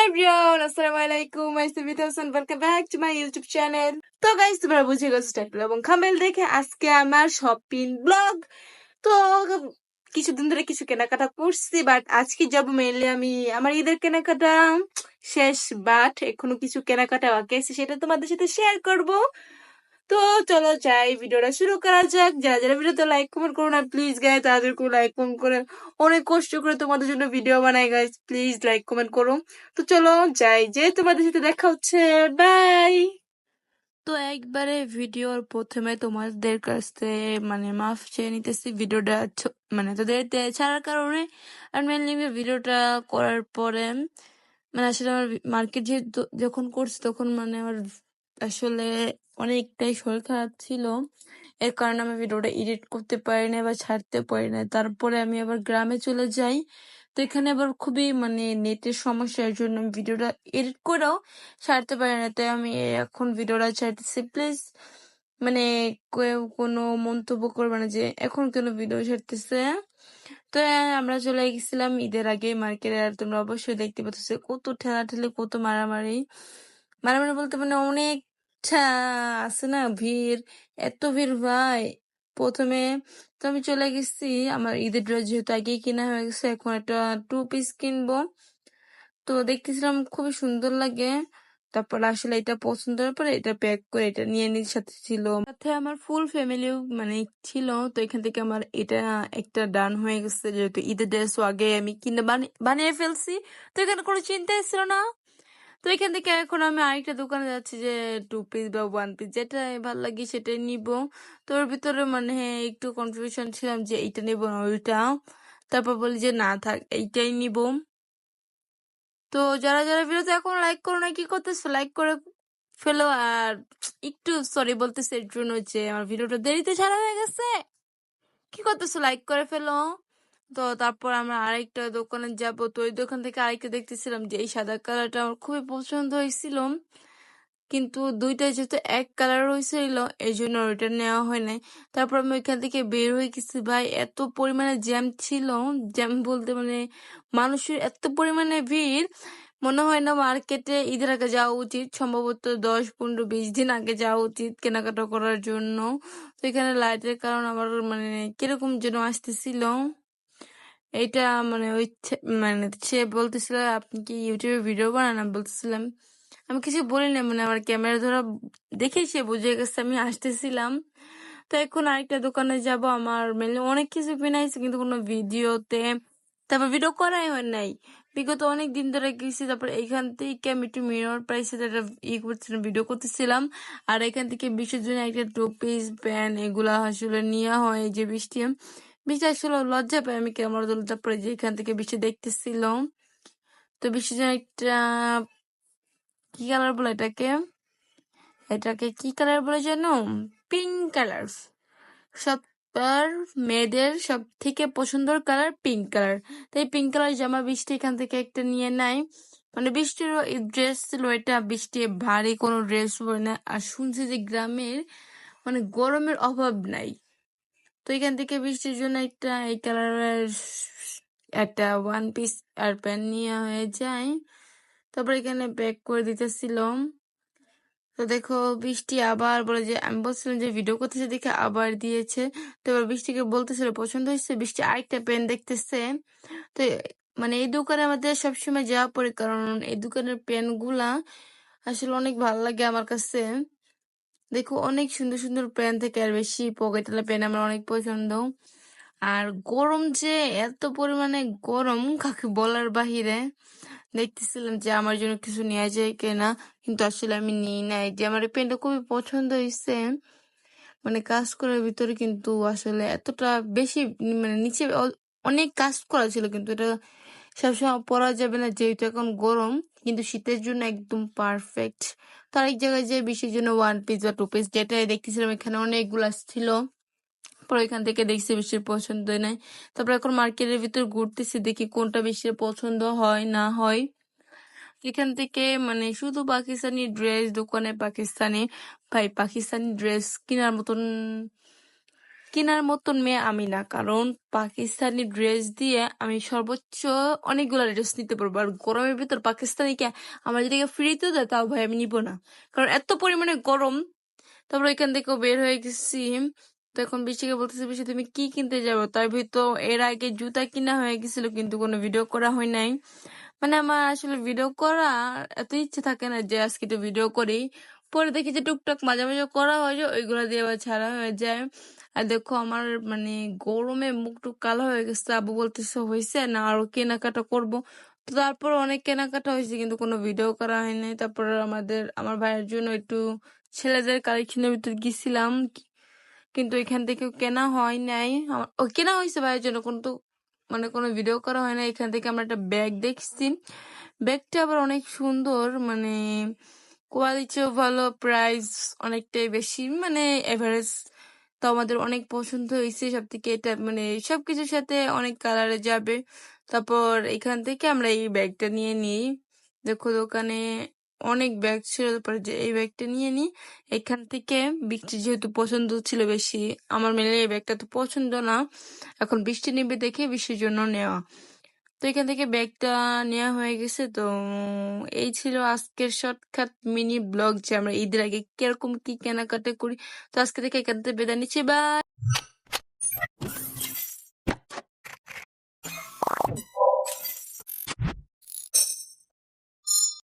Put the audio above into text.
Hello everyone আসসালামু আলাইকুম I Sumit Hasan welcome back to my YouTube channel তো guys তোমরা বুঝে গেছো টাইটেল এবং খামেল দেখে আজকে আমার শপিং ব্লগ তো কিছুদিন ধরে কিছু কেনাকাটা করছি বাট আজকে যাব মেইনলি আমি আমার ঈদের কেনাকাটা শেষ বাট এখনও কিছু কেনাকাটা বাকি আছে, সেটা তোমাদের সাথে শেয়ার করব। তো চলো যাই, ভিডিওটা শুরু করা যাক। যারা যারা ভিডিওতে লাইক কমেন্ট করো না প্লিজ গাই তাদেরকেও লাইক কমেন্ট করে অনেক কষ্ট করে তোমাদের জন্য ভিডিও বানাই গাইস প্লিজ লাইক কমেন্ট করো। তো চলো যাই, যে তোমাদের সাথে দেখা হচ্ছে বাই তো একবারে ভিডিওর প্রথমে তোমাদের কাছ মানে মাফ চেয়ে নিতেছি, ভিডিওটা মানে তোদের ছাড়ার কারণে আর মেনলি ভিডিওটা করার পরে মানে আসলে আমার মার্কেট যখন করছি তখন মানে আমার আসলে অনেকটাই শরীর খারাপ ছিল। এর কারণে আমি ভিডিওটা এডিট করতে পারি না বা ছাড়তে পারি না তারপরে আমি আবার গ্রামে চলে যাই। তো এখানে আবার খুবই মানে নেটের সমস্যার জন্য ভিডিওটা এডিট করেও ছাড়তে পারি না তাই আমি এখন ভিডিওটা ছাড়তেছি। প্লিজ মানে কেউ কোনো মন্তব্য করবে না যে এখন কেন ভিডিও ছাড়তেছে। তো হ্যাঁ, আমরা চলে গেছিলাম ঈদের আগে মার্কেটে আর তোমরা অবশ্যই দেখতে পাচ্ছ কত ঠেলাঠেলি কত মারামারি। মারামারি বলতে মানে অনেক আছে না ভিড়? এত ভিড় ভাই। প্রথমে তো আমি চলে গেছি, আমার ঈদের ড্রেস যেহেতু আগেই কেনা হয়ে গেছে, এখন একটা টু পিস কিনবো। তো দেখতেছিলাম খুবই সুন্দর লাগে। তারপর আসলে এটা পছন্দ হওয়ার পরে এটা প্যাক করে এটা নিয়ে নিজের সাথে ছিল। সাথে আমার ফুল ফ্যামিলিও মানে ছিল, তো এখান থেকে আমার এটা একটা ডান হয়ে গেছে, যেহেতু ঈদের ড্রেস আগে আমি কিনে বানি- বানিয়ে ফেলছি। তো এখানে কোনো চিন্তাই ছিল না। তো এখান থেকে এখন আমি আরেকটা দোকানে যাচ্ছি যে টু পিস বা ওয়ান পিস যেটা ভালো লাগে সেটাই নিব। তো ওর ভিতরে মানে একটু কনফিউশন ছিলাম যে এইটা নিব না ওইটা। তারপর বলি যে না, থাক, এইটাই নিব। তো যারা যারা ভিডিওতে এখন লাইক করো না কি করতেছো? লাইক করে ফেলো আর একটু সরি বলতেছে এর জন্য যে আমার ভিডিওটা দেরিতে ছাড়া হয়ে গেছে। কি করতেছো? লাইক করে ফেলো। তো তারপর আমরা আরেকটা দোকানে যাব। তো ওই দোকান থেকে আরেকটা দেখতেছিলাম যে, এই সাদা কালারটা আমার খুবই পছন্দ হয়েছিল। কিন্তু দুইটা যেহেতু এক কালার হয়েছিল, এই জন্য ওইটা নেওয়া হয় নাই। তারপর আমি ওইখান থেকে বের হয়ে গেছি। ভাই, এত পরিমাণে জ্যাম ছিল। জ্যাম বলতে মানে মানুষের এত পরিমাণে ভিড়। মনে হয় না মার্কেটে ঈদের আগে যাওয়া উচিত, সম্ভবত দশ, পনেরো, বিশ দিন আগে যাওয়া উচিত কেনাকাটা করার জন্য। তো এখানে লাইটের কারণ আমার মানে কীরকম যেন আসতেছিল। এইটা মানে ওই মানে সে বলতেছিল, আপনি কি ইউটিউবে ভিডিও বানান? আমি বলতেছিলাম, আমি কিছু বলি না মানে আমার ক্যামেরা ধরা দেখেই সে বুঝে গেছে, আমি আসতেছিলাম। তো এখন আরেকটা দোকানে যাব, আমার মেনলি অনেক কিছু কিনাইছে কিন্তু কোনো ভিডিওতে তারপর ভিডিও করাই হয় নাই। বিগত অনেক দিন ধরে গেছি, তারপর এইখান থেকে আমি একটু মিরর প্রাইসে একটা ই করছিলাম ভিডিও করতেছিলাম। আর এখান থেকে বিশের জন্য একটা টু প্যান্ট এগুলা আসলে নেওয়া হয় যে বৃষ্টি বৃষ্টি আসলে লজ্জা পায় আমি ক্যামেরা ধরলে তারপরে যে এখান থেকে বৃষ্টি দেখতেছিল তো বৃষ্টির জন্য একটা কি কালার বলে এটাকে? এটাকে কি কালার বলে জানো পিঙ্ক কালার। সব মেয়েদের সব থেকে পছন্দের কালার পিঙ্ক কালার। তাই পিঙ্ক কালার জামা বৃষ্টি এখান থেকে একটা নিয়ে নেয়। মানে বৃষ্টির ড্রেস ছিল এটা, বৃষ্টি ভারী কোনো ড্রেস পরে না আর শুনছি যে গ্রামের মানে গরমের অভাব নাই। এখান থেকে বৃষ্টির জন্য একটা এই কালারের একটা ওয়ান পিস আর প্যান্ট নিয়ে হয়ে যায়। তারপর এখানে ব্যাক করে দিতেছিলাম। তো দেখো, বৃষ্টি আবার বলে যে, আমি বলছিলাম যে ভিডিও করতেছে দেখে আবার দিয়েছে। তো এবার বৃষ্টিকে বলতেছিল, পছন্দ হয়েছে? বৃষ্টি আরেকটা পেন দেখতেছে। তো মানে এই দোকানে আমাদের সবসময় যাওয়া পড়ে, কারণ এই দোকানের পেনগুলা আসলে অনেক ভালো লাগে আমার কাছে। দেখো, অনেক সুন্দর সুন্দর পেন থেকে, আর বেশি পকেটওয়ালা পেন আমার অনেক পছন্দ। আর গরম যে এত পরিমাণে গরম কাকে বলার বাহিরে। দেখতেছিলাম যে আমার জন্য কিছু নেওয়া যায় কিনা, কিন্তু আসলে আমি নিই নাই। যে আমার এই পেনটা খুবই পছন্দ হয়েছে মানে কাজ করার ভিতরে কিন্তু আসলে এতটা বেশি মানে নিচে অনেক কাজ করা ছিল, কিন্তু এটা সবসময় পরা যাবে না, যেহেতু এখন গরম, কিন্তু শীতের জন্য একদম পারফেক্ট তো আরেক জায়গায় যে বিশের জন্য ওয়ান পিস বা টু পিস যেটাই দেখতেছিলাম এখানে অনেকগুলো ছিল। পরে এখান থেকে দেখছি বেশির পছন্দ নাই। তারপর এখন মার্কেটের ভিতর ঘুরতেছি, দেখি কোনটা বেশি পছন্দ হয়, না হয়। এখান থেকে মানে শুধু পাকিস্তানি ড্রেস দোকানে পাকিস্তানি, ভাই পাকিস্তানি ড্রেস কেনার মতন কেনার মতন মেয়ে আমি না, কারণ পাকিস্তানি ড্রেস দিয়ে আমি সর্বোচ্চ অনেকগুলো ড্রেস নিতে পারব। আর গরমের ভিতর পাকিস্তানি কে আমার যদি ফ্রিতে দেয়, তাও ভাই আমি নিব না। কারণ এত পরিমাণে গরম। তারপর এখান থেকেও বের হয়ে গেছি। তো এখন বৃষ্টিকে বলতেছি বৃষ্টি তুমি কি কিনতে যাব? তার ভিতর এর আগে জুতা কিনা হয়ে গেছিল, কিন্তু কোনো ভিডিও করা হয় নাই। মানে আমার আসলে ভিডিও করা এত ইচ্ছে থাকে না যে আজকে একটু ভিডিও করি। পরে দেখি যে টুকটাক মাঝে মাঝে করা হয় যে ওইগুলো দিয়ে আবার ছাড়া হয়ে যায়। আর দেখো আমার মানে গরমে মুখ টুক কালো হয়ে গেছে আবু বলতেছে হয়েছে না আরও কেনাকাটা করব। তো তারপর অনেক কেনাকাটা হয়েছে কিন্তু কোনো ভিডিও করা হয়নি। তারপর আমাদের, আমার ভাইয়ের জন্য একটু ছেলেদের কালেকশনের ভিতর গেছিলাম। কিন্তু এখান থেকে কেনা হয় নাই। ও কেনা হয়েছে ভাইয়ের জন্য, কিন্তু মানে কোনো ভিডিও করা হয় না এখান থেকে আমরা একটা ব্যাগ দেখছি। ব্যাগটা আবার অনেক সুন্দর মানে কোয়ালিটিও ভালো প্রাইস অনেকটাই বেশি। মানে এভারেজ তো আমাদের অনেক পছন্দ হয়েছে, সব থেকে এটা মানে সবকিছুর সাথে অনেক কালারে যাবে। তারপর এখান থেকে আমরা এই ব্যাগটা নিয়ে নিই। দেখো দোকানে অনেক ব্যাগ ছিল, তারপরে যে এই ব্যাগটা নিয়ে নিই। এখান থেকে বৃষ্টি যেহেতু পছন্দ ছিল বেশি, আমার মেলে এই ব্যাগটা তো পছন্দ না। এখন বৃষ্টি নেবে দেখে বৃষ্টির জন্য নেওয়া। তো এখান থেকে ব্যাগটা নেওয়া হয়ে গেছে। তো এই ছিল আজকের শর্টকাট মিনি ব্লগ যে আমরা ঈদের আগে কীরকম কি কেনাকাটা করি। তো আজকে থেকে এখান থেকে বেদা নিচ্ছি। বা